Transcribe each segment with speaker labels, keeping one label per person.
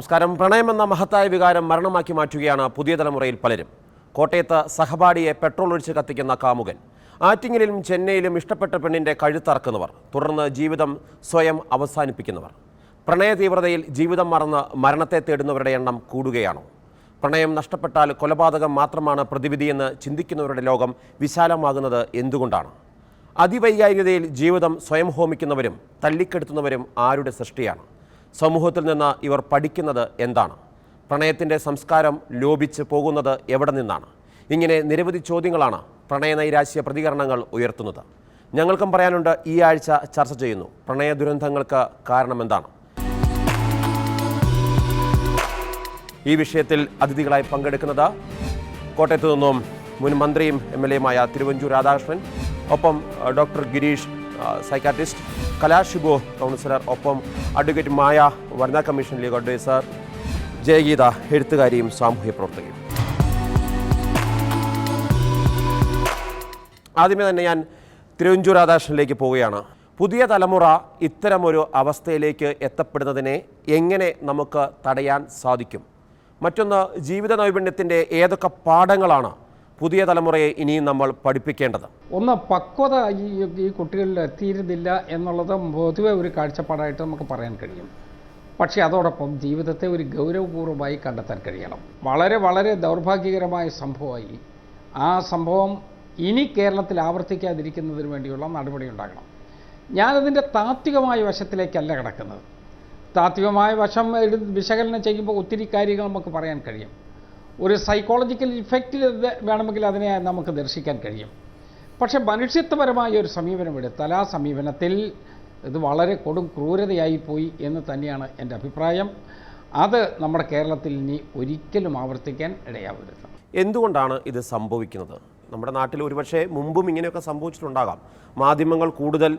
Speaker 1: നമസ്കാരം പ്രണയമെന്ന മഹത്തായ വികാരം മരണമാക്കി മാറ്റുകയാണ് പുതിയ തലമുറയിൽ പലരും. കോട്ടയത്ത് സഹപാഠിയെ പെട്രോൾ ഒഴിച്ച് കത്തിക്കുന്ന കാമുകൻ. ആറ്റിങ്ങലിലും ചെന്നൈയിലും ഇഷ്ടപ്പെട്ട പെണ്ണിന്റെ കഴുത്തറക്കുന്നവർ. തുടർന്ന് ജീവിതം സ്വയം അവസാനിപ്പിക്കുന്നവർ. പ്രണയ തീവ്രതയിൽ ജീവിതം മറന്ന് മരണത്തെ തേടുന്നവരുടെ എണ്ണം കൂടുകയാണോ? പ്രണയം നഷ്ടപ്പെട്ടാൽ കൊലപാതകം മാത്രമാണ് പ്രതിവിധിയെന്ന് ചിന്തിക്കുന്നവരുടെ ലോകം വിശാലമാകുന്നത് എന്തുകൊണ്ടാണ്? അതിവൈകാരികതയിൽ ജീവിതം സ്വയം ഹോമിക്കുന്നവരും തള്ളിക്കെടുത്തുന്നവരും ആരുടെ സൃഷ്ടിയാണ്? സമൂഹത്തിൽ നിന്ന് ഇവർ പഠിക്കുന്നത് എന്താണ്? പ്രണയത്തിന്റെ സംസ്കാരം ലോപിച്ച് പോകുന്നത് എവിടെ നിന്നാണ്? ഇങ്ങനെ നിരവധി ചോദ്യങ്ങളാണ് പ്രണയ നൈരാശ്യ പ്രതികരണങ്ങൾ ഉയർത്തുന്നത്. ഞങ്ങൾക്കും പറയാനുണ്ട് ഈ ആഴ്ച ചർച്ച ചെയ്യുന്നു. പ്രണയ ദുരന്തങ്ങൾക്ക് കാരണമെന്താണ് ഈ വിഷയത്തിൽ അതിഥികളായി പങ്കെടുക്കുന്നത് കോട്ടയത്തു നിന്നും മുൻ മന്ത്രിയും എം എൽ എയുമായ തിരുവഞ്ചൂർ രാധാകൃഷ്ണൻ ഒപ്പം doctor Girish psychiatrist Kalashibu counsellor ഒപ്പം അഡ്വക്കേറ്റ് മായ വനിതാ കമ്മീഷൻ ലീഗ് അഡ്വൈസർ ജയഗീത എഴുത്തുകാരിയും സാമൂഹ്യ പ്രവർത്തകയും ആദ്യമേ തന്നെ ഞാൻ തിരുവഞ്ചൂർ രാധാകൃഷ്ണനിലേക്ക് പോവുകയാണ്. പുതിയ തലമുറ ഇത്തരമൊരു അവസ്ഥയിലേക്ക് എത്തപ്പെടുന്നതിനെ എങ്ങനെ നമുക്ക് തടയാൻ സാധിക്കും? മറ്റൊന്ന് ജീവിത നൈപുണ്യത്തിന്റെ ഏതൊക്കെ പാഠങ്ങളാണ് പുതിയ തലമുറയെ ഇനിയും നമ്മൾ പഠിപ്പിക്കേണ്ടത്.
Speaker 2: ഒന്ന് പക്വത ഈ കുട്ടികളിൽ എത്തിയിരുന്നില്ല എന്നുള്ളത് പൊതുവെ ഒരു കാഴ്ചപ്പാടായിട്ട് നമുക്ക് പറയാൻ കഴിയും. പക്ഷേ അതോടൊപ്പം ജീവിതത്തെ ഒരു ഗൗരവപൂർവമായി കണ്ടെത്താൻ കഴിയണം. വളരെ വളരെ ദൗർഭാഗ്യകരമായ സംഭവമായി ആ സംഭവം ഇനി കേരളത്തിൽ ആവർത്തിക്കാതിരിക്കുന്നതിന് വേണ്ടിയുള്ള നടപടി ഉണ്ടാകണം. ഞാനതിന്റെ താത്വികമായ വശത്തിലേക്കല്ല കിടക്കുന്നത്. താത്വികമായ വശം വിശകലനം ചെയ്യുമ്പോൾ ഒത്തിരി കാര്യങ്ങൾ നമുക്ക് പറയാൻ കഴിയും. ഒരു സൈക്കോളജിക്കൽ ഇഫക്റ്റിൽ വേണമെങ്കിൽ അതിനെ നമുക്ക് ദർശിക്കാൻ കഴിയും. പക്ഷേ മനുഷ്യത്വപരമായ ഒരു സമീപനം എടുത്താൽ ആ സമീപനത്തിൽ ഇത് വളരെ കൊടും ക്രൂരതയായി പോയി എന്ന് തന്നെയാണ് എന്റെ അഭിപ്രായം. അത് നമ്മുടെ കേരളത്തിൽ ഇനി ഒരിക്കലും ആവർത്തിക്കാൻ ഇടയാവരുത്.
Speaker 1: എന്തുകൊണ്ടാണ് ഇത് സംഭവിക്കുന്നത്? നമ്മുടെ നാട്ടിൽ ഒരുപക്ഷെ മുമ്പും ഇങ്ങനെയൊക്കെ സംഭവിച്ചിട്ടുണ്ടാകാം. മാധ്യമങ്ങൾ കൂടുതൽ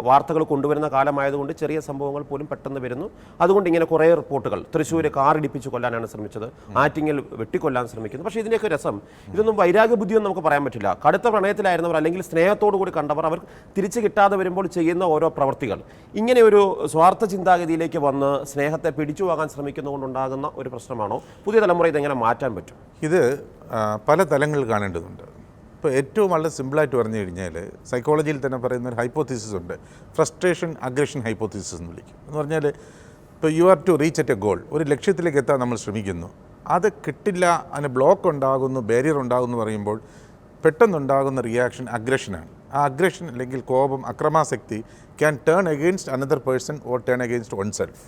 Speaker 1: വാർത്തകൾ കൊണ്ടുവരുന്ന കാലമായതുകൊണ്ട് ചെറിയ സംഭവങ്ങൾ പോലും പെട്ടെന്ന് വരുന്നു. അതുകൊണ്ട് ഇങ്ങനെ കുറേ റിപ്പോർട്ടുകൾ. തൃശ്ശൂർ കാറിടിപ്പിച്ച് കൊല്ലാനാണ് ശ്രമിച്ചത്. ആറ്റിങ്ങൽ വെട്ടിക്കൊല്ലാൻ ശ്രമിക്കുന്നു. പക്ഷേ ഇതിന്റെയൊക്കെ രസം. ഇതൊന്നും വൈരാഗ്യ ബുദ്ധിയൊന്നും നമുക്ക് പറയാൻ പറ്റില്ല. കടുത്ത പ്രണയത്തിലായിരുന്നവർ അല്ലെങ്കിൽ സ്നേഹത്തോടു കൂടി കണ്ടവർ അവർ തിരിച്ചു കിട്ടാതെ വരുമ്പോൾ ചെയ്യുന്ന ഓരോ പ്രവർത്തികൾ. ഇങ്ങനെ ഒരു സ്വാർത്ഥ ചിന്താഗതിയിലേക്ക് വന്ന് സ്നേഹത്തെ പിടിച്ചു വാങ്ങാൻ ശ്രമിക്കുന്നതുകൊണ്ടുണ്ടാകുന്ന ഒരു പ്രശ്നമാണോ? പുതിയ തലമുറ ഇതെങ്ങനെ മാറ്റാൻ പറ്റും?
Speaker 3: ഇത് പല തലങ്ങളിൽ കാണേണ്ടതുണ്ട്. ഇപ്പോൾ ഏറ്റവും വളരെ സിമ്പിളായിട്ട് പറഞ്ഞു കഴിഞ്ഞാൽ സൈക്കോളജിയിൽ തന്നെ പറയുന്ന ഒരു ഹൈപ്പോത്തീസിസ് ഉണ്ട്. ഫ്രസ്ട്രേഷൻ അഗ്രഷൻ ഹൈപ്പോത്തീസിസ് എന്ന് വിളിക്കും. എന്ന് പറഞ്ഞാൽ ഇപ്പോൾ you are to reach at a goal ഒരു ലക്ഷ്യത്തിലേക്ക് എത്താൻ നമ്മൾ ശ്രമിക്കുന്നു. അത് കിട്ടില്ല അതിന് ബ്ലോക്ക് ഉണ്ടാകുന്നു ബാരിയർ ഉണ്ടാകുന്നു പറയുമ്പോൾ പെട്ടെന്നുണ്ടാകുന്ന റിയാക്ഷൻ അഗ്രഷനാണ് ആ അഗ്രഷൻ അല്ലെങ്കിൽ കോപം അക്രമാസക്തി can turn against another person or turn against oneself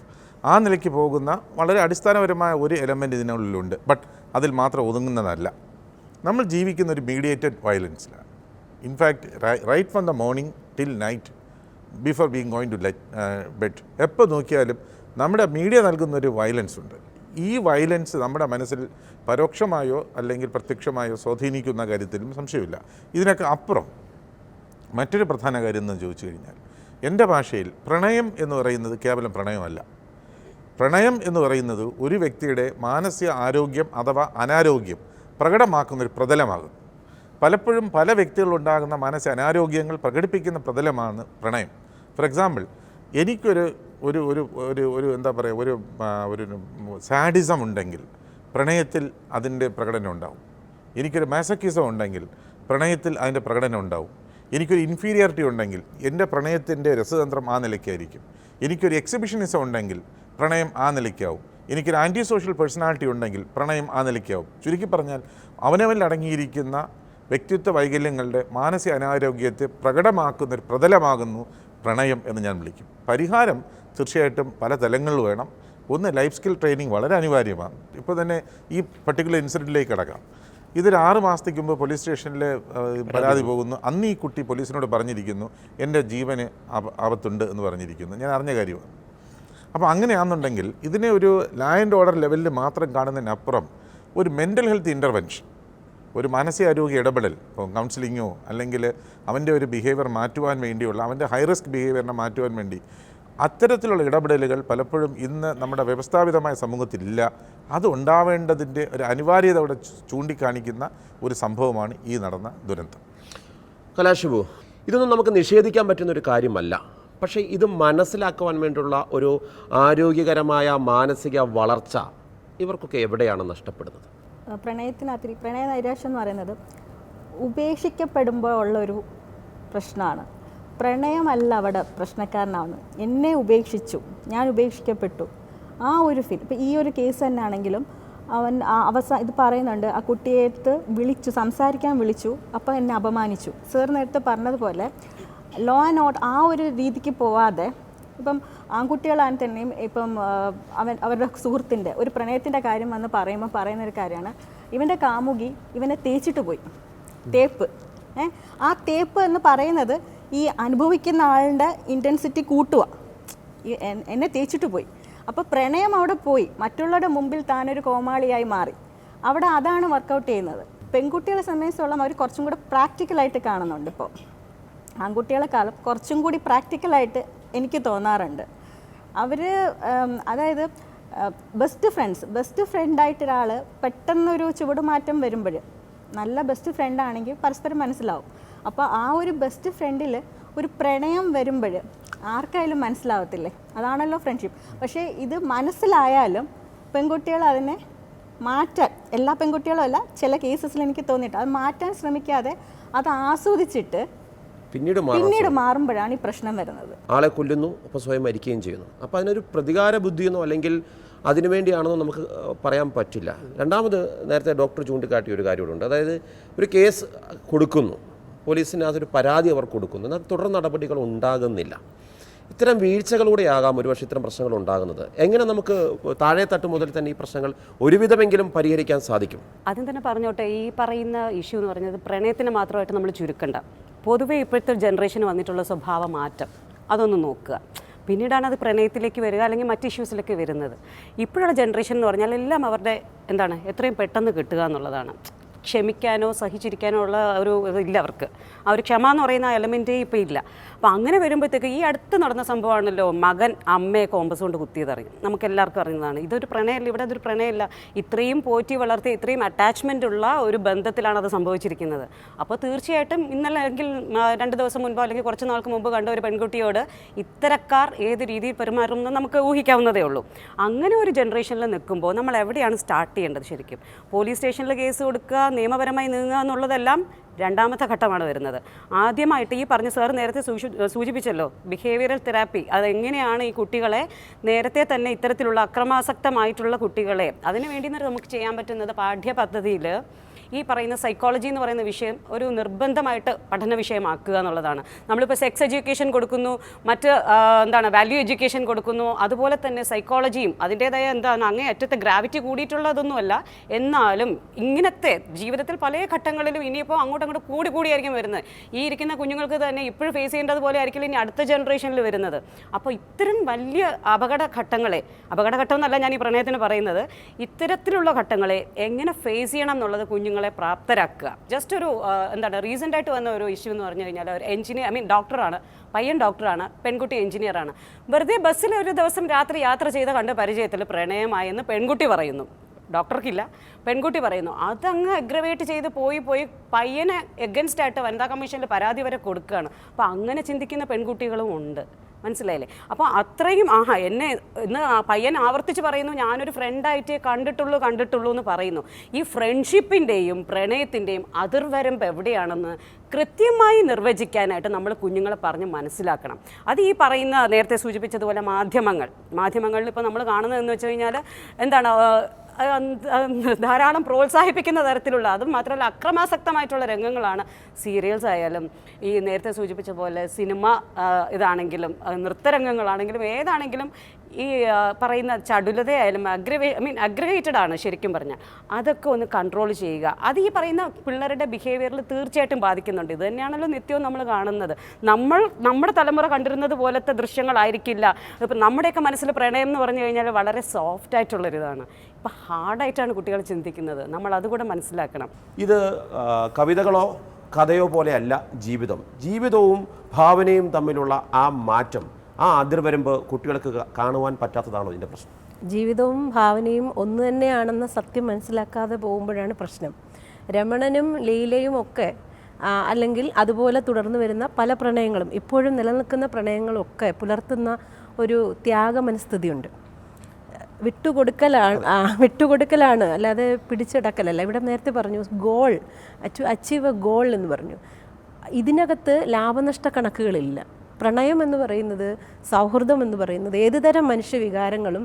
Speaker 3: ആ നിലയ്ക്ക് പോകുന്ന വളരെ അടിസ്ഥാനപരമായ ഒരു എലമെന്റ് ഇതിനുള്ളിലുണ്ട്. ബട്ട് അതിൽ മാത്രം ഒതുങ്ങുന്നതല്ല. നമ്മൾ ജീവിക്കുന്ന ഒരു mediated വയലൻസിലാണ് in fact right from the morning till night before being going to let bed എപ്പോൾ നോക്കിയാലും നമ്മുടെ മീഡിയ നൽകുന്ന ഒരു വയലൻസ് ഉണ്ട്. ഈ വയലൻസ് നമ്മുടെ മനസ്സിൽ പരോക്ഷമായോ അല്ലെങ്കിൽ പ്രത്യക്ഷമായോ സ്വാധീനിക്കുന്ന കാര്യത്തിലും സംശയമില്ല. ഇതിനൊക്കെ അപ്പുറം മറ്റൊരു പ്രധാന കാര്യം എന്ന് ചോദിച്ചു കഴിഞ്ഞാൽ എന്റെ ഭാഷയിൽ പ്രണയം എന്ന് പറയുന്നത് കേവലം പ്രണയമല്ല. പ്രണയം എന്ന് പറയുന്നത് ഒരു വ്യക്തിയുടെ മാനസിക ആരോഗ്യം അഥവാ അനാരോഗ്യം പ്രകടമാക്കുന്ന ഒരു പ്രതലമാകും പലപ്പോഴും പല വ്യക്തികളിലുണ്ടാകുന്ന മനസ്സ് അനാരോഗ്യങ്ങൾ പ്രകടിപ്പിക്കുന്ന പ്രതലമാണ് പ്രണയം. ഫോർ എക്സാമ്പിൾ എനിക്കൊരു ഒരു ഒരു ഒരു ഒരു എന്താ പറയുക ഒരു ഒരു സാഡിസം ഉണ്ടെങ്കിൽ പ്രണയത്തിൽ അതിന്റെ പ്രകടനം ഉണ്ടാവും. എനിക്കൊരു മാസക്കിസം ഉണ്ടെങ്കിൽ പ്രണയത്തിൽ അതിന്റെ പ്രകടനം ഉണ്ടാവും. എനിക്കൊരു ഇൻഫീരിയോറിറ്റി ഉണ്ടെങ്കിൽ എന്റെ പ്രണയത്തിന്റെ രസതന്ത്രം ആ നിലയ്ക്കായിരിക്കും. എനിക്കൊരു എക്സിബിഷനിസം ഉണ്ടെങ്കിൽ പ്രണയം ആ നിലയ്ക്കാവും. എനിക്കൊരു ആന്റി സോഷ്യൽ പേഴ്സണാലിറ്റി ഉണ്ടെങ്കിൽ പ്രണയം ആ നിലയ്ക്കാവും. ചുരുക്കി പറഞ്ഞാൽ അവനവനിൽ അടങ്ങിയിരിക്കുന്ന വ്യക്തിത്വ വൈകല്യങ്ങളുടെ മാനസിക അനാരോഗ്യത്തെ പ്രകടമാക്കുന്ന ഒരു പ്രതലമാകുന്നു പ്രണയം എന്ന് ഞാൻ വിളിക്കും. പരിഹാരം തീർച്ചയായിട്ടും പല തലങ്ങളിൽ വേണം. ഒന്ന് ലൈഫ് സ്കിൽ ട്രെയിനിങ് വളരെ അനിവാര്യമാണ്. ഇപ്പോൾ തന്നെ ഈ പർട്ടിക്കുലർ ഇൻസിഡന്റിലേക്ക് കിടക്കാം. ഇതൊരു ആറ് മാസത്തേക്ക് മുമ്പ് പോലീസ് സ്റ്റേഷനിൽ പരാതി പോകുന്നു. അന്ന് ഈ കുട്ടി പോലീസിനോട് പറഞ്ഞിരിക്കുന്നു എന്റെ ജീവന് ആപ- ആപത്തുണ്ട് എന്ന് പറഞ്ഞിരിക്കുന്നു. ഞാൻ അറിഞ്ഞ കാര്യമാണ്. അപ്പോൾ അങ്ങനെയാണെന്നുണ്ടെങ്കിൽ ഇതിനെ ഒരു ലാ ആൻഡ് ഓർഡർ ലെവലിൽ മാത്രം കാണുന്നതിനപ്പുറം ഒരു മെന്റൽ ഹെൽത്ത് ഇന്റർവെൻഷൻ ഒരു മാനസികാരോഗ്യ ഇടപെടൽ ഇപ്പോൾ കൗൺസിലിങ്ങോ അല്ലെങ്കിൽ അവന്റെ ഒരു ബിഹേവിയർ മാറ്റുവാൻ വേണ്ടിയുള്ള അവന്റെ ഹൈ റിസ്ക് ബിഹേവിയറിനെ മാറ്റുവാൻ വേണ്ടി അത്തരത്തിലുള്ള ഇടപെടലുകൾ പലപ്പോഴും ഇന്ന് നമ്മുടെ വ്യവസ്ഥാപിതമായ സമൂഹത്തിലില്ല അത് ഉണ്ടാവേണ്ടതിന്റെ ഒരു അനിവാര്യത അവിടെ ചൂണ്ടിക്കാണിക്കുന്ന ഒരു സംഭവമാണ് ഈ നടന്ന ദുരന്തം.
Speaker 1: കലാശിബു ഇതൊന്നും നമുക്ക് നിഷേധിക്കാൻ പറ്റുന്ന ഒരു കാര്യമല്ല. പക്ഷേ ഇത് മനസ്സിലാക്കുവാൻ വേണ്ടിയുള്ള ഒരു ആരോഗ്യകരമായ മാനസിക വളർച്ച ഇവർക്കൊക്കെ എവിടെയാണ് നഷ്ടപ്പെടുന്നത്?
Speaker 4: പ്രണയത്തിനാത്തിരി പ്രണയ നൈരാശ്യം എന്ന് പറയുന്നത് ഉപേക്ഷിക്കപ്പെടുമ്പോൾ ഉള്ളൊരു പ്രശ്നമാണ്. പ്രണയമല്ല അവിടെ പ്രശ്നക്കാരനാവുന്നത്. എന്നെ ഉപേക്ഷിച്ചു ഞാൻ ഉപേക്ഷിക്കപ്പെട്ടു. ആ ഒരു ഫീൽ ഇപ്പം ഈ ഒരു കേസ് തന്നെ ആണെങ്കിലും അവൻ അവസാന ഇത് പറയുന്നുണ്ട് ആ കുട്ടിയെടുത്ത് വിളിച്ചു സംസാരിക്കാൻ വിളിച്ചു അപ്പോൾ എന്നെ അപമാനിച്ചു. സാർ നേരത്തെ പറഞ്ഞതുപോലെ ലോ ആൻഡ് ഓർഡർ ആ ഒരു രീതിക്ക് പോവാതെ ഇപ്പം ആൺകുട്ടികളാണ് തന്നെയും ഇപ്പം അവൻ അവരുടെ സുഹൃത്തിന്റെ ഒരു പ്രണയത്തിന്റെ കാര്യം വന്ന് പറയുമ്പോൾ പറയുന്ന ഒരു കാര്യമാണ്. ഇവന്റെ കാമുകി ഇവനെ തേച്ചിട്ട് പോയി. തേപ്പ്. ഏ? ആ തേപ്പ് എന്ന് പറയുന്നത് ഈ അനുഭവിക്കുന്ന ആളുടെ ഇന്റൻസിറ്റി കൂട്ടുക എന്നെ തേച്ചിട്ട് പോയി. അപ്പോൾ പ്രണയം അവിടെ പോയി. മറ്റുള്ളവരുടെ മുമ്പിൽ താനൊരു കോമാളിയായി മാറി. അവിടെ അതാണ് വർക്കൗട്ട് ചെയ്യുന്നത്. പെൺകുട്ടികളെ സംബന്ധിച്ചോളം അവർ കുറച്ചും കൂടെ പ്രാക്ടിക്കലായിട്ട് കാണുന്നുണ്ട് ഇപ്പോൾ ആൺകുട്ടികളെക്കാളും കുറച്ചും കൂടി പ്രാക്ടിക്കലായിട്ട് എനിക്ക് തോന്നാറുണ്ട്. അവർ അതായത് ബെസ്റ്റ് ഫ്രണ്ട്സ് ബെസ്റ്റ് ഫ്രണ്ടായിട്ട് ഒരാൾ പെട്ടെന്നൊരു ചുവടുമാറ്റം വരുമ്പോൾ നല്ല ബെസ്റ്റ് ഫ്രണ്ടാണെങ്കിൽ പരസ്പരം മനസ്സിലാവും. അപ്പോൾ ആ ഒരു ബെസ്റ്റ് ഫ്രണ്ടിൽ ഒരു പ്രണയം വരുമ്പോൾ ആർക്കായാലും മനസ്സിലാവത്തില്ലേ? അതാണല്ലോ ഫ്രണ്ട്ഷിപ്പ്. പക്ഷേ ഇത് മനസ്സിലായാലും പെൺകുട്ടികൾ അതിനെ മാറ്റാൻ എല്ലാ പെൺകുട്ടികളും അല്ല ചില കേസസിൽ എനിക്ക് തോന്നിയിട്ട് അത് മാറ്റാൻ ശ്രമിക്കാതെ അത് ആസ്വദിച്ചിട്ട്
Speaker 1: പിന്നീട്
Speaker 4: പിന്നീട് മാറുമ്പോഴാണ് ഈ പ്രശ്നം വരുന്നത്.
Speaker 1: ആളെ കൊല്ലുന്നു അപ്പോൾ സ്വയം മരിക്കുകയും ചെയ്യുന്നു. അപ്പോൾ അതിനൊരു പ്രതികാര ബുദ്ധിയെന്നോ അല്ലെങ്കിൽ അതിനുവേണ്ടിയാണെന്നോ നമുക്ക് പറയാൻ പറ്റില്ല. രണ്ടാമത് നേരത്തെ ഡോക്ടർ ചൂണ്ടിക്കാട്ടിയ ഒരു കാര്യമുണ്ട് അതായത് ഒരു കേസ് കൊടുക്കുന്നു. പോലീസിന് അതൊരു പരാതി അവർ കൊടുക്കുന്നു. എന്നാൽ തുടർ നടപടികൾ ഉണ്ടാകുന്നില്ല. ഇത്തരം വീഴ്ചകളൂടെയാകാം ഒരുപക്ഷെ ഇത്തരം പ്രശ്നങ്ങൾ ഉണ്ടാകുന്നത്. എങ്ങനെ നമുക്ക് താഴെ തട്ട് മുതൽ തന്നെ ഈ പ്രശ്നങ്ങൾ ഒരുവിധമെങ്കിലും പരിഹരിക്കാൻ സാധിക്കും?
Speaker 5: ആദ്യം തന്നെ പറഞ്ഞോട്ടെ ഈ പറയുന്ന ഇഷ്യൂ എന്ന് പറഞ്ഞത് പ്രണയത്തിന് മാത്രമായിട്ട് നമ്മൾ ചുരുക്കണ്ട. പൊതുവെ ഇപ്പോഴത്തെ ജനറേഷൻ വന്നിട്ടുള്ള സ്വഭാവ മാറ്റം. അതൊന്ന് നോക്കുക. പിന്നീടാണ് അത് പ്രണയത്തിലേക്ക് വരിക അല്ലെങ്കിൽ മറ്റ് ഇഷ്യൂസിലേക്ക് വരുന്നത്. ഇപ്പോഴുള്ള ജനറേഷൻ എന്ന് പറഞ്ഞാൽ എല്ലാം അവരുടെ എന്താണ് എത്രയും പെട്ടെന്ന് കിട്ടുക എന്നുള്ളതാണ്. ക്ഷമിക്കാനോ സഹിച്ചിരിക്കാനോ ഉള്ള ഒരു ഇതില്ല അവർക്ക്. ആ ഒരു ക്ഷമ എന്ന് പറയുന്ന എലമെന്റേ ഇപ്പോൾ ഇല്ല. അപ്പോൾ അങ്ങനെ വരുമ്പോഴത്തേക്ക് ഈ അടുത്ത് നടന്ന സംഭവമാണല്ലോ മകൻ അമ്മയെ കോമ്പസ് കൊണ്ട് കുത്തിയതറിയും നമുക്ക് എല്ലാവർക്കും അറിയുന്നതാണ്. ഇതൊരു പ്രണയമല്ല ഇവിടെ അതൊരു പ്രണയമല്ല. ഇത്രയും പോറ്റി വളർത്തി ഇത്രയും അറ്റാച്ച്മെന്റ് ഉള്ള ഒരു ബന്ധത്തിലാണ് അത് സംഭവിച്ചിരിക്കുന്നത്. അപ്പോൾ തീർച്ചയായിട്ടും ഇന്നലെ അല്ലെങ്കിൽ രണ്ട് ദിവസം മുൻപോ അല്ലെങ്കിൽ കുറച്ച് നാൾക്ക് മുമ്പ് കണ്ട ഒരു പെൺകുട്ടിയോട് ഇത്തരക്കാർ ഏത് രീതിയിൽ പെരുമാറും എന്ന് നമുക്ക് ഊഹിക്കാവുന്നതേ ഉള്ളൂ. അങ്ങനെ ഒരു ജനറേഷനിൽ നിൽക്കുമ്പോൾ നമ്മൾ എവിടെയാണ് സ്റ്റാർട്ട് ചെയ്യേണ്ടത് ശരിക്കും? പോലീസ് സ്റ്റേഷനിൽ കേസ് കൊടുക്കുക നിയമപരമായി നീങ്ങുക എന്നുള്ളതെല്ലാം രണ്ടാമത്തെ ഘട്ടമാണ് വരുന്നത്. ആദ്യമായിട്ട് ഈ പറഞ്ഞ സാർ നേരത്തെ സൂചിപ്പിച്ചല്ലോ ബിഹേവിയറൽ തെറാപ്പി അതെങ്ങനെയാണ് ഈ കുട്ടികളെ നേരത്തെ തന്നെ ഇത്തരത്തിലുള്ള അക്രമാസക്തമായിട്ടുള്ള കുട്ടികളെ അതിനുവേണ്ടി നമുക്ക് ചെയ്യാൻ പറ്റുന്നത് പാഠ്യപദ്ധതിയിൽ ഈ പറയുന്ന സൈക്കോളജി എന്ന് പറയുന്ന വിഷയം ഒരു നിർബന്ധമായിട്ട് പഠന വിഷയമാക്കുക എന്നുള്ളതാണ്. നമ്മളിപ്പോൾ സെക്സ് എഡ്യൂക്കേഷൻ കൊടുക്കുന്നു മറ്റ് എന്താണ് വാല്യൂ എഡ്യൂക്കേഷൻ കൊടുക്കുന്നു അതുപോലെ തന്നെ സൈക്കോളജിയും അതിന്റേതായ എന്താണ് അങ്ങേ അറ്റത്തെ ഗ്രാവിറ്റി കൂടിയിട്ടുള്ളതൊന്നുമല്ല. എന്നാലും ഇങ്ങനത്തെ ജീവിതത്തിൽ പല ഘട്ടങ്ങളിലും ഇനിയിപ്പോൾ അങ്ങോട്ടും അങ്ങോട്ട് കൂടി കൂടിയായിരിക്കും വരുന്നത്. ഈ ഇരിക്കുന്ന കുഞ്ഞുങ്ങൾക്ക് തന്നെ ഇപ്പോഴും ഫേസ് ചെയ്യേണ്ടത് പോലെ ആയിരിക്കില്ല ഇനി അടുത്ത ജനറേഷനിൽ വരുന്നത്. അപ്പോൾ ഇത്തരം വലിയ അപകട ഘട്ടങ്ങളെ അപകടഘട്ടം എന്നല്ല ഞാൻ ഈ പ്രണയത്തിന് പറയുന്നത് ഇത്തരത്തിലുള്ള ഘട്ടങ്ങളെ എങ്ങനെ ഫേസ് ചെയ്യണം എന്നുള്ളത് കുഞ്ഞുങ്ങളെ പ്രാപ്തരാക്കുക. ജസ്റ്റ് ഒരു എന്താണ് റീസെന്റ് ആയിട്ട് വന്ന ഒരു ഇഷ്യൂ എന്ന് പറഞ്ഞു കഴിഞ്ഞാൽ ഒരു എഞ്ചിനീയർ ഐ മീൻ ഡോക്ടറാണ് പയ്യൻ ഡോക്ടറാണ് പെൺകുട്ടി എഞ്ചിനീയറാണ് വെറുതെ ബസ്സിൽ ഒരു ദിവസം രാത്രി യാത്ര ചെയ്ത കണ്ട പരിചയത്തിൽ പ്രണയമായെന്ന് പെൺകുട്ടി പറയുന്നു. ഡോക്ടർക്കില്ല. പെൺകുട്ടി പറയുന്നു അതങ്ങ് അഗ്രവേറ്റ് ചെയ്ത് പോയി പോയി പയ്യനെ എഗൻസ്റ്റ് ആയിട്ട് വനിതാ കമ്മീഷനിൽ പരാതി വരെ കൊടുക്കുകയാണ്. അപ്പോൾ അങ്ങനെ ചിന്തിക്കുന്ന പെൺകുട്ടികളും ഉണ്ട്. മനസ്സിലായില്ലേ? അപ്പോൾ അത്രയും ആഹാ എന്നെ ഇന്ന് പയ്യൻ ആവർത്തിച്ച് പറയുന്നു ഞാനൊരു ഫ്രണ്ടായിട്ടേ കണ്ടിട്ടുള്ളൂ കണ്ടിട്ടുള്ളൂ എന്ന് പറയുന്നു. ഈ ഫ്രണ്ട്ഷിപ്പിന്റെയും പ്രണയത്തിന്റെയും അതിർവരമ്പ് എവിടെയാണെന്ന് കൃത്യമായി നിർവചിക്കാനായിട്ട് നമ്മൾ കുഞ്ഞുങ്ങളെ പറഞ്ഞ് മനസ്സിലാക്കണം. അത് ഈ പറയുന്ന നേരത്തെ സൂചിപ്പിച്ചതുപോലെ മാധ്യമങ്ങൾ. മാധ്യമങ്ങളിൽ ഇപ്പോൾ നമ്മൾ കാണുന്നതെന്ന് വെച്ച് കഴിഞ്ഞാൽ എന്താണ് ധാരാളം പ്രോത്സാഹിപ്പിക്കുന്ന തരത്തിലുള്ള അതും മാത്രമല്ല അക്രമാസക്തമായിട്ടുള്ള രംഗങ്ങളാണ് സീരിയൽസ് ആയാലും ഈ നേരത്തെ സൂചിപ്പിച്ച പോലെ സിനിമ ഇതാണെങ്കിലും നൃത്തരംഗങ്ങളാണെങ്കിലും ഏതാണെങ്കിലും ഈ പറയുന്ന ചടുലതയായാലും അഗ്രവേ ഐ മീൻ അഗ്രവേറ്റഡ് ആണ് ശരിക്കും പറഞ്ഞാൽ. അതൊക്കെ ഒന്ന് കൺട്രോൾ ചെയ്യുക. അത് ഈ പറയുന്ന പിള്ളേരുടെ ബിഹേവിയറിൽ തീർച്ചയായിട്ടും ബാധിക്കുന്നുണ്ട്. ഇത് തന്നെയാണല്ലോ നിത്യവും നമ്മൾ കാണുന്നത്. നമ്മൾ നമ്മുടെ തലമുറ കണ്ടിരുന്നത് പോലത്തെ ദൃശ്യങ്ങളായിരിക്കില്ല. ഇപ്പം നമ്മുടെയൊക്കെ മനസ്സിൽ പ്രണയം എന്ന് പറഞ്ഞു കഴിഞ്ഞാൽ വളരെ സോഫ്റ്റ് ആയിട്ടുള്ളൊരിതാണ്. ഇപ്പം ഹാർഡായിട്ടാണ് കുട്ടികൾ ചിന്തിക്കുന്നത്. നമ്മൾ അതുകൂടെ മനസ്സിലാക്കണം.
Speaker 1: ഇത് കവിതകളോ കഥയോ പോലെയല്ല ജീവിതം. ജീവിതവും ഭാവനയും തമ്മിലുള്ള ആ മാറ്റം ആ അതിർ വരുമ്പോൾ കുട്ടികൾക്ക് കാണുവാൻ പറ്റാത്തതാണോ ഇതിന്റെ പ്രശ്നം?
Speaker 6: ജീവിതവും ഭാവനയും ഒന്ന് തന്നെയാണെന്ന സത്യം മനസ്സിലാക്കാതെ പോകുമ്പോഴാണ് പ്രശ്നം. രമണനും ലീലയും ഒക്കെ അല്ലെങ്കിൽ അതുപോലെ തുടർന്ന് വരുന്ന പല പ്രണയങ്ങളും ഇപ്പോഴും നിലനിൽക്കുന്ന പ്രണയങ്ങളൊക്കെ പുലർത്തുന്ന ഒരു ത്യാഗ മനസ്ഥിതിയുണ്ട് വിട്ടുകൊടുക്കലാണ് വിട്ടുകൊടുക്കലാണ് അല്ലാതെ പിടിച്ചടക്കലല്ല. ഇവിടെ നേരത്തെ പറഞ്ഞു goal to achieve a goal എന്ന് പറഞ്ഞു. ഇതിനകത്ത് ലാഭനഷ്ട കണക്കുകളില്ല. പ്രണയം എന്ന് പറയുന്നത് സൗഹൃദം എന്ന് പറയുന്നത് ഏതുതരം മനുഷ്യ വികാരങ്ങളും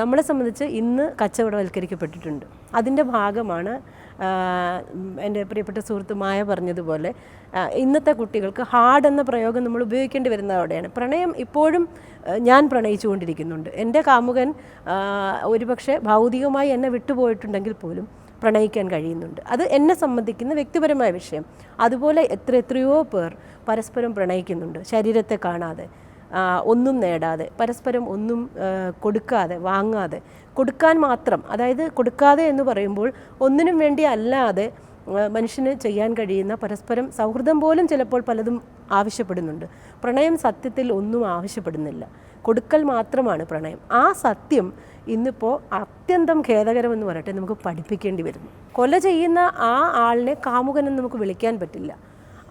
Speaker 6: നമ്മളെ സംബന്ധിച്ച് ഇന്ന് കച്ചവടവൽക്കരിക്കപ്പെട്ടിട്ടുണ്ട്. അതിന്റെ ഭാഗമാണ് എന്റെ പ്രിയപ്പെട്ട സുഹൃത്ത് മായ പറഞ്ഞതുപോലെ ഇന്നത്തെ കുട്ടികൾക്ക് ഹാർഡ് എന്ന പ്രയോഗം നമ്മൾ ഉപയോഗിക്കേണ്ടി വരുന്നതോടെയാണ്. പ്രണയം ഇപ്പോഴും ഞാൻ പ്രണയിച്ചുകൊണ്ടിരിക്കുന്നുണ്ട്. എന്റെ കാമുകൻ ഒരുപക്ഷെ ഭൗതികമായി എന്നെ വിട്ടുപോയിട്ടുണ്ടെങ്കിൽ പോലും പ്രണയിക്കാൻ കഴിയുന്നുണ്ട്. അത് എന്നെ സംബന്ധിക്കുന്ന വ്യക്തിപരമായ വിഷയം. അതുപോലെ എത്ര എത്രയോ പേർ പരസ്പരം പ്രണയിക്കുന്നുണ്ട്. ശരീരത്തെ കാണാതെ ഒന്നും നേടാതെ പരസ്പരം ഒന്നും കൊടുക്കാതെ വാങ്ങാതെ. കൊടുക്കാൻ മാത്രം അതായത് കൊടുക്കാതെ എന്ന് പറയുമ്പോൾ ഒന്നിനും വേണ്ടി അല്ലാതെ മനുഷ്യന് ചെയ്യാൻ കഴിയുന്ന പരസ്പരം സൗഹൃദം പോലും ചിലപ്പോൾ പലതും ആവശ്യപ്പെടുന്നുണ്ട്. പ്രണയം സത്യത്തിൽ ഒന്നും ആവശ്യപ്പെടുന്നില്ല. കൊടുക്കൽ മാത്രമാണ് പ്രണയം. ആ സത്യം ഇന്നിപ്പോൾ അത്യന്തം ഖേദകരമെന്ന് പറയട്ടെ നമുക്ക് പഠിപ്പിക്കേണ്ടി വരുന്നു. കൊല ചെയ്യുന്ന ആ ആളിനെ കാമുകനെന്ന് നമുക്ക് വിളിക്കാൻ പറ്റില്ല.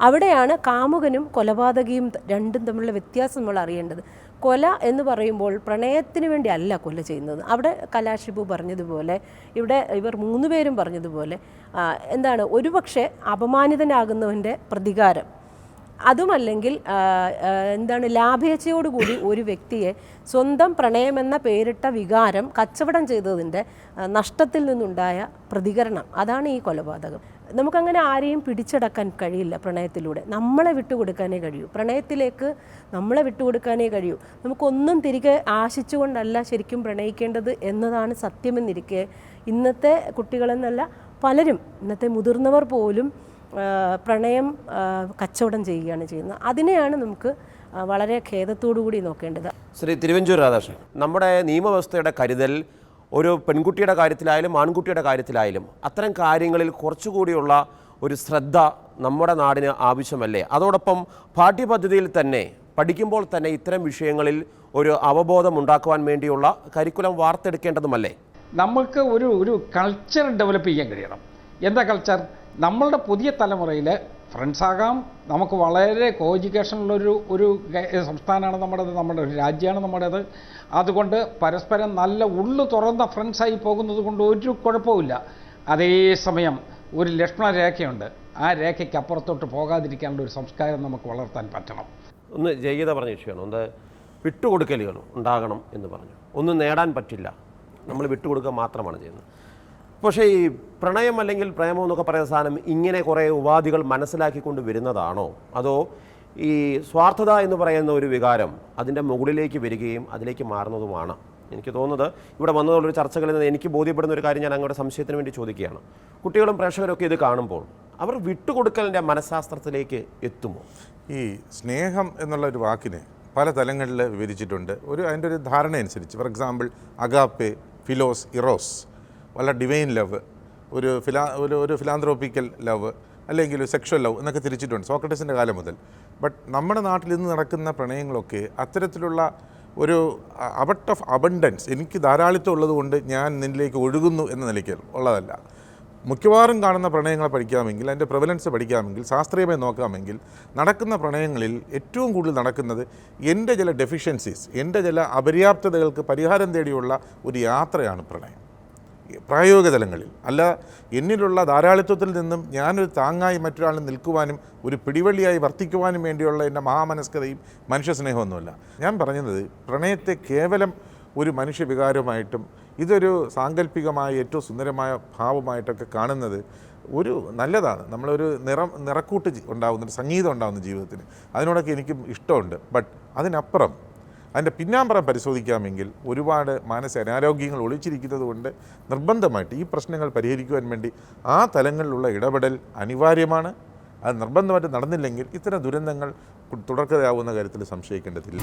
Speaker 6: അവിടെയാണ് കാമുകനും കൊലപാതകയും രണ്ടും തമ്മിലുള്ള വ്യത്യാസം നമ്മൾ അറിയേണ്ടത്. കൊല എന്ന് പറയുമ്പോൾ പ്രണയത്തിന് വേണ്ടി അല്ല കൊല ചെയ്യുന്നത്. അവിടെ കലാഷിബു പറഞ്ഞതുപോലെ ഇവിടെ ഇവർ മൂന്ന് പേരും പറഞ്ഞതുപോലെ എന്താണ് ഒരുപക്ഷെ അപമാനിതനാകുന്നവന്റെ പ്രതികാരം. അതുമല്ലെങ്കിൽ എന്താണ് ലാഭേച്ഛയോടുകൂടി ഒരു വ്യക്തിയെ സ്വന്തം പ്രണയമെന്ന പേരിട്ട വികാരം കച്ചവടം ചെയ്തതിന്റെ നഷ്ടത്തിൽ നിന്നുണ്ടായ പ്രതികരണം. അതാണ് ഈ കൊലപാതകം. നമുക്കങ്ങനെ ആരെയും പിടിച്ചടക്കാൻ കഴിയില്ല പ്രണയത്തിലൂടെ. നമ്മളെ വിട്ടുകൊടുക്കാനേ കഴിയൂ. പ്രണയത്തിലേക്ക് നമ്മളെ വിട്ടുകൊടുക്കാനേ കഴിയൂ. നമുക്കൊന്നും തിരികെ ആശിച്ചുകൊണ്ടല്ല ശരിക്കും പ്രണയിക്കേണ്ടത് എന്നതാണ് സത്യമെന്നിരിക്കെ ഇന്നത്തെ കുട്ടികളെന്നല്ല പലരും ഇന്നത്തെ മുതിർന്നവർ പോലും പ്രണയം കച്ചവടം ചെയ്യുകയാണ് ചെയ്യുന്നത്. അതിനെയാണ് നമുക്ക് വളരെ ഖേദത്തോടു കൂടി നോക്കേണ്ടത്.
Speaker 1: ശ്രീ തിരുവഞ്ചൂർ രാധാകൃഷ്ണൻ നമ്മുടെ നിയമവ്യവസ്ഥയുടെ കരുതൽ ഒരു പെൺകുട്ടിയുടെ കാര്യത്തിലായാലും ആൺകുട്ടിയുടെ കാര്യത്തിലായാലും അത്തരം കാര്യങ്ങളിൽ കുറച്ചുകൂടിയുള്ള ഒരു ശ്രദ്ധ നമ്മുടെ നാടിന് ആവശ്യമല്ലേ? അതോടൊപ്പം പാഠ്യപദ്ധതിയിൽ തന്നെ പഠിക്കുമ്പോൾ തന്നെ ഇത്തരം വിഷയങ്ങളിൽ ഒരു അവബോധം ഉണ്ടാക്കുവാൻ വേണ്ടിയുള്ള കരിക്കുലം വാർത്തെടുക്കേണ്ടതുമല്ലേ?
Speaker 2: നമുക്ക് ഒരു ഒരു കൾച്ചർ ഡെവലപ്പ് ചെയ്യാൻ കഴിയണം. എന്താ കൾച്ചർ നമ്മളുടെ പുതിയ തലമുറയിൽ ഫ്രണ്ട്സാകാം നമുക്ക് വളരെ കോ എഡ്യൂക്കേഷനുള്ളൊരു ഒരു സംസ്ഥാനമാണ് നമ്മുടേത് നമ്മുടെ ഒരു രാജ്യമാണ് നമ്മുടേത്. അതുകൊണ്ട് പരസ്പരം നല്ല ഉള്ളു തുറന്ന ഫ്രണ്ട്സായി പോകുന്നത് കൊണ്ട് ഒരു കുഴപ്പമില്ല അതേസമയം ഒരു ലക്ഷ്മണ രേഖയുണ്ട്. ആ രേഖയ്ക്ക് അപ്പുറത്തോട്ട് പോകാതിരിക്കാനുള്ള ഒരു സംസ്കാരം നമുക്ക് വളർത്താൻ പറ്റണം.
Speaker 1: ഒന്ന് ജയഗീത പറഞ്ഞ വിഷയമാണ്. ഒന്ന് വിട്ടുകൊടുക്കലുകൾ ഉണ്ടാകണം എന്ന് പറഞ്ഞു. ഒന്നും നേടാൻ പറ്റില്ല. നമ്മൾ വിട്ടുകൊടുക്കുക മാത്രമാണ് ചെയ്യുന്നത്. പക്ഷേ ഈ പ്രണയം അല്ലെങ്കിൽ പ്രേമം എന്നൊക്കെ പറയുന്ന സാധനം ഇങ്ങനെ കുറേ ഉപാധികൾ മനസ്സിലാക്കിക്കൊണ്ട് വരുന്നതാണോ? അതോ ഈ സ്വാർത്ഥത എന്ന് പറയുന്ന ഒരു വികാരം അതിന്റെ മുകളിലേക്ക് വരികയും അതിലേക്ക് മാറുന്നതുമാണ്? എനിക്ക് തോന്നുന്നത് ഇവിടെ വന്നതുള്ളൊരു ചർച്ചകളിൽ നിന്ന് എനിക്ക് ബോധ്യപ്പെടുന്ന ഒരു കാര്യം ഞാൻ അങ്ങോട്ട് സംശയത്തിന് വേണ്ടി ചോദിക്കുകയാണ്. കുട്ടികളും പ്രേക്ഷകരൊക്കെ ഇത് കാണുമ്പോൾ അവർ വിട്ടുകൊടുക്കലിന്റെ മനഃശാസ്ത്രത്തിലേക്ക് എത്തുമോ?
Speaker 3: ഈ സ്നേഹം എന്നുള്ള ഒരു വാക്കിനെ പല തലങ്ങളിൽ വിവരിച്ചിട്ടുണ്ട്. ഒരു അതിന്റെ ഒരു ധാരണ അനുസരിച്ച് for example agape philos eros വല്ല ഡിവൈൻ ലവ് ഒരു ഫിലാ ഒരു ഒരു ഫിലാന്ത്രോപ്പിക്കൽ ലവ് അല്ലെങ്കിൽ ഒരു സെക്ഷൽ ലവ് എന്നൊക്കെ തിരിച്ചിട്ടുണ്ട് സോക്രട്ടീസിന്റെ കാലം മുതൽ. ബട്ട് നമ്മുടെ നാട്ടിൽ ഇന്ന് നടക്കുന്ന പ്രണയങ്ങളൊക്കെ അത്തരത്തിലുള്ള ഒരു അബട്ട് ഓഫ് അബണ്ടൻസ് എനിക്ക് ധാരാളിത്തം ഉള്ളതുകൊണ്ട് ഞാൻ നിന്നിലേക്ക് ഒഴുകുന്നു എന്ന നിലയ്ക്ക് ഉള്ളതല്ല. മിക്കവാറും കാണുന്ന പ്രണയങ്ങളെ പഠിക്കാമെങ്കിൽ അതിന്റെ പ്രവലൻസ് പഠിക്കാമെങ്കിൽ ശാസ്ത്രീയമായി നോക്കാമെങ്കിൽ നടക്കുന്ന പ്രണയങ്ങളിൽ ഏറ്റവും കൂടുതൽ നടക്കുന്നത് എന്റെ ചില ഡെഫിഷ്യൻസീസ് എന്റെ ചില അപര്യാപ്തതകൾക്ക് പരിഹാരം തേടിയുള്ള ഒരു യാത്രയാണ് പ്രണയം. പ്രായോഗിക തലങ്ങളിൽ. അല്ല എന്നിലുള്ള ധാരാളിത്വത്തിൽ നിന്നും ഞാനൊരു താങ്ങായി മറ്റൊരാളിന് നിൽക്കുവാനും ഒരു പിടിവള്ളിയായി വർത്തിക്കുവാനും വേണ്ടിയുള്ള എന്റെ മഹാമനസ്കതയും മനുഷ്യസ്നേഹമൊന്നുമല്ല. ഞാൻ പറഞ്ഞത് പ്രണയത്തെ കേവലം ഒരു മനുഷ്യവികാരമായിട്ടും ഇതൊരു സാങ്കല്പികമായ ഏറ്റവും സുന്ദരമായ ഭാവമായിട്ടൊക്കെ കാണുന്നത് ഒരു നല്ലതാണ്. നമ്മളൊരു നിറം നിറക്കൂട്ട് ഉണ്ടാകുന്നുണ്ട് ഉണ്ടാകുന്ന സംഗീതം ഉണ്ടാകുന്ന ജീവിതത്തിന്. അതിനോടൊക്കെ എനിക്കും ഇഷ്ടമുണ്ട്. ബട്ട് അതിനപ്പുറം അതിന്റെ പിന്നാമ്പറം പരിശോധിക്കാമെങ്കിൽ ഒരുപാട് മാനസിക അനാരോഗ്യങ്ങൾ ഒളിച്ചിരിക്കുന്നത് കൊണ്ട് നിർബന്ധമായിട്ട് ഈ പ്രശ്നങ്ങൾ പരിഹരിക്കുവാൻ വേണ്ടി ആ തലങ്ങളിലുള്ള ഇടപെടൽ അനിവാര്യമാണ്. അത് നിർബന്ധമായിട്ട് നടന്നില്ലെങ്കിൽ ഇത്തരം ദുരന്തങ്ങൾ തുടർക്കഥയാവുന്ന കാര്യത്തിൽ സംശയിക്കേണ്ടതില്ല.